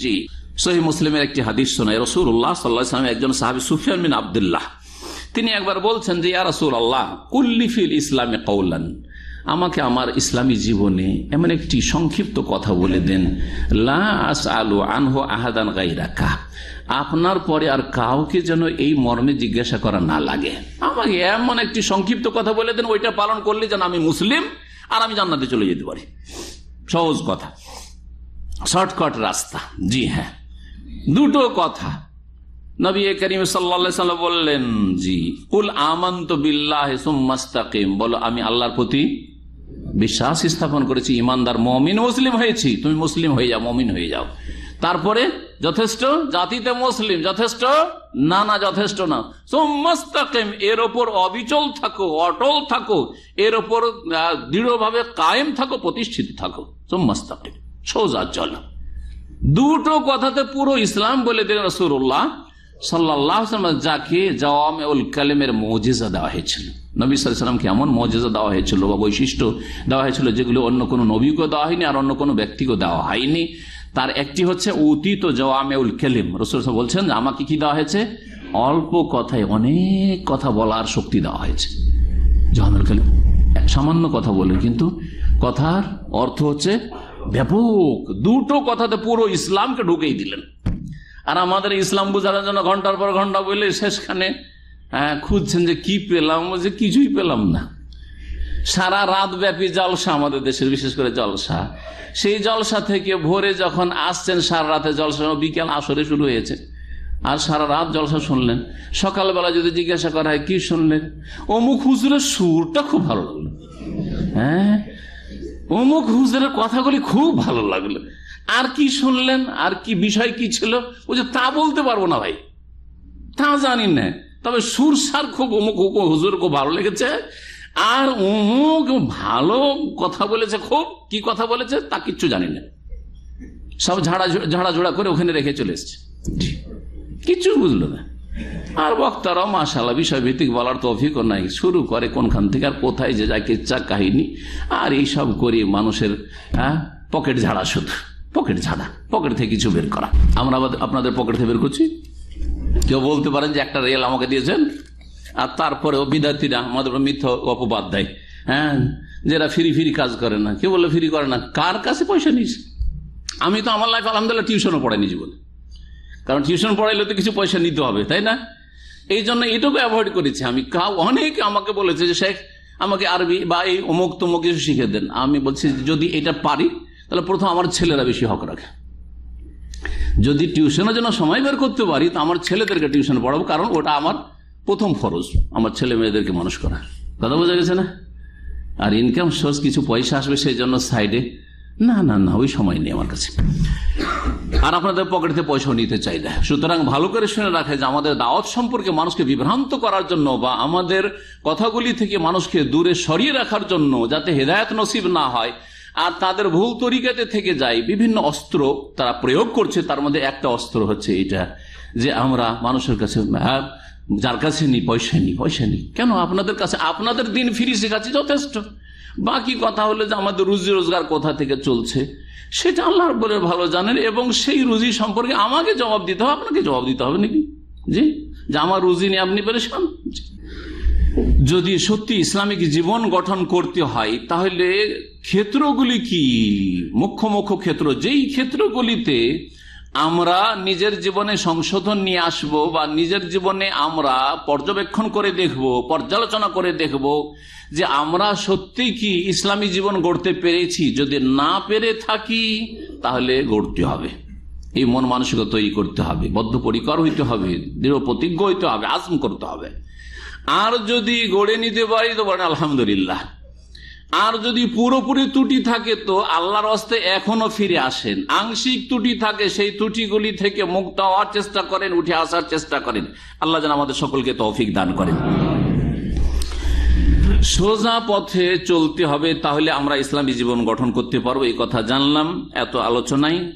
জি, সহি মুসলিমের একটি হাদিস শোনায়। রসুল্লাহ সাল্লাহ একজন সাহাবি সুফিয়ান বিন আবদুল্লাহ। তিনি একবার বলছেন যে, ইয়া রসুল আল্লাহ কুল্লিফিল ইসলামে কৌলান আমাকে আমার ইসলামী জীবনে এমন একটি সংক্ষিপ্ত কথা বলে দেন লাস আলু আনহো আহাদান গাইরাকা আপনার পরে আর কাউকে যেন এই মর্মে জিজ্ঞাসা করা না লাগে। আমাকে এমন একটি সংক্ষিপ্ত কথা বলে দেন, ওইটা পালন করলে যেন আমি মুসলিম আর আমি জান্নাতে চলে যেতে পারি। সহজ কথা। শর্টকাট রাস্তা। জি হ্যাঁ। দুটো কথা। নবী করিম সাল্লা বললেন, জি, কুল আমন্ত বিল্লাহ সুম্মাস্তাকিম বলো, আমি আল্লাহর প্রতি বিশ্বাস স্থাপন করেছি ইমানদার মমিন, মুসলিম হয়েছি। তুমি মুসলিম হয়ে যাও, মমিন হয়ে যাও। তারপরে, যথেষ্ট? জাতিতে মুসলিম, যথেষ্ট? না না, যথেষ্ট না। সোম্মাস্তাকিম এর ওপর অবিচল থাকো, অটল থাকো। এর ওপর দৃঢ়ভাবে কায়েম থাকো, প্রতিষ্ঠিত থাকো। সোম্মাস্তাকিম সোজা চল দুটো কথাতে পুরো ইসলাম বলে দিলেন রসুল্লাহ সাল্লাহ যাকে জওয়ামুল কালেমের মজেজা দেওয়া হয়েছিল। নবী সাল্লামকে এমন মজেজা দেওয়া হয়েছিল, বা বৈশিষ্ট্য দেওয়া হয়েছিল, যেগুলো অন্য কোনো নবীকেও দেওয়া হয়নি আর অন্য কোনো ব্যক্তিকেও দেওয়া হয়নি। তার একটি হচ্ছে অতীত জওয়ামেউল কেলিম। রসুল বলছেন, আমাকে কি দেওয়া হয়েছে? অল্প কথায় অনেক কথা বলার শক্তি দেওয়া হয়েছে। জওয়ামেউল কেলিম, সামান্য কথা বলে কিন্তু কথার অর্থ হচ্ছে ব্যাপক, দুটো কথাতে পুরো ইসলামকে ঢুকেই দিলেন। আর আমাদের ইসলাম বুঝানোর জন্য ঘণ্টার পর ঘণ্টা বলে শেষখানে খুঁজছেন যে কি পেলাম? যে কিছুই পেলাম না। সারা রাত ব্যাপী জলসা আমাদের দেশের, বিশেষ করে জলসা। সেই জলসা থেকে ভোরে যখন আসছেন, সারা রাতে জলসা বিকেল আসরে শুরু হয়েছে। আর সারা রাত জলসা শুনলেন। সকালবেলা যদি জিজ্ঞাসা করা হয়, কি শুনলেন? অমুক হুজুরের সুরটা খুব ভালো লাগল। হ্যাঁ অমুক হুজুরের কথাগুলি খুব ভালো লাগল। আর কি শুনলেন, আর কি বিষয় কি ছিল? ও যে তা বলতে পারব না ভাই। তা জানি না। তবে সুর সার খুব অমুক হুজুর খুব ভালো লেগেছে। আর অমুক ভালো কথা বলেছে খুব, কি কথা বলেছে তা কিচ্ছু জানি না। সব ঝাড়া ঝাড়া ঝোড়া করে ওখানে রেখে চলে এসছে। কিচ্ছু বুঝলো না। আর বক্তারাও মাসাল্লাহ বিষয় ভিত্তিক বলার তৌফিকও নাই। শুরু করে কোনখান থেকে আর কোথায় যে যায় কিচ্ছা কাহিনী। আর এইসব করে মানুষের হ্যাঁ পকেট ঝাড়া শুধু। পকেট ঝাড়া, পকেট থেকে কিছু বের করা। আমরা আপনাদের পকেট থেকে বের করছি? কেউ বলতে পারেন যে একটা রেল আমাকে দিয়েছেন? আর তারপরেও বিদ্যার্থীরা, আমাদের মিথ্য অপবাদ দেয়। হ্যাঁ যারা ফিরি ফিরি কাজ করে না। কেউ বললে, ফিরি করে না। কার কাছে পয়সা নিস? আমি তো আমার লাইফ আলহামদুলিল্লাহ টিউশনও পড়াইনি জীবনে। কারণ টিউশন পড়াইলে তো কিছু পয়সা নিতে হবে, তাই না? এই জন্য এটুকু অ্যাভয়েড করেছি আমি। কাউ অনেক আমাকে বলেছে যে, শেখ, আমাকে আরবি বা এই অমুক তমুক কিছু শিখে দেন। আমি বলছি, যদি এটা পারি, তাহলে প্রথম আমার ছেলেরা বেশি হক রাখে। যদি টিউশনের জন্য সময় বের করতে পারি, তো আমার ছেলেদেরকে টিউশন পড়াবো, কারণ ওটা আমার প্রথম ফরজ আমার ছেলে মেয়েদেরকে মানুষ করা। কথা বোঝা গেছে না? আর ইনকাম সোর্স কিছু পয়সা আসবে, সেই জন্য সাইডে না না না, ওই সময় নেই আমার কাছে। আর আপনাদের পকেটে পয়সাও নিতে চাই না। সুতরাং ভালো করে শুনে রাখে যে আমাদের দাওয়াত সম্পর্কে মানুষকে বিভ্রান্ত করার জন্য বা আমাদের কথাগুলি থেকে মানুষকে দূরে সরিয়ে রাখার জন্য যাতে হেদায়ত নসিব না হয়, আর তাদের ভুল তরিকাতে থেকে যায়, বিভিন্ন অস্ত্র তারা প্রয়োগ করছে, তার মধ্যে একটা অস্ত্র হচ্ছে এটা, যে আমরা মানুষের কাছে যার কাছে নি পয়সা নি পয়সা নি কেন? আপনাদের কাছে, আপনাদের দিন ফিরি শেখাচ্ছে যথেষ্ট। বাকি কথা হলো যে আমাদের রুজি রোজগার কোথা থেকে চলছে? সেটা আল্লাহর বলে ভালো জানেন এবং সেই রুজি সম্পর্কে আমাকে জবাব দিতে হবে, আপনাকে জবাব দিতে হবে নাকি? জি? যে আমার রুজি নিয়ে আপনি পেরেছেন যদি সত্যি ইসলামিক জীবন গঠন করতে হয়, তাহলে ক্ষেত্রগুলি কি? মুখ্য মুখ্য ক্ষেত্র, যেই ক্ষেত্রগুলিতে আমরা নিজের জীবনে সংশোধন নিয়ে আসব বা নিজের জীবনে আমরা পর্যবেক্ষণ করে দেখব, পর্যালোচনা করে দেখব যে আমরা সত্যি কি ইসলামী জীবন গড়তে পেরেছি। যদি না পেরে থাকি, তাহলে গড়তে হবে। এই মন মানসিকতা তৈরি করতে হবে, বদ্ধপরিকর হইতে হবে, দৃঢ় প্রতিজ্ঞ হইতে হবে, আজম করতে হবে। আর যদি গড়ে নিতে পারি, তো বলেন আলহামদুলিল্লাহ। আর যদি পুরোপুরি ত্রুটি থাকে তো আল্লাহর অস্তে এখনও ফিরে আসেন। আংশিক ত্রুটি থাকে, সেই ত্রুটিগুলি থেকে মুক্ত হওয়ার চেষ্টা করেন, উঠে আসার চেষ্টা করেন। আল্লাহ যেন আমাদের সকলকে তৌফিক দান করেন। সোজা পথে চলতে হবে, তাহলে আমরা ইসলামী জীবন গঠন করতে পারব, এই কথা জানলাম, এত আলোচনায়।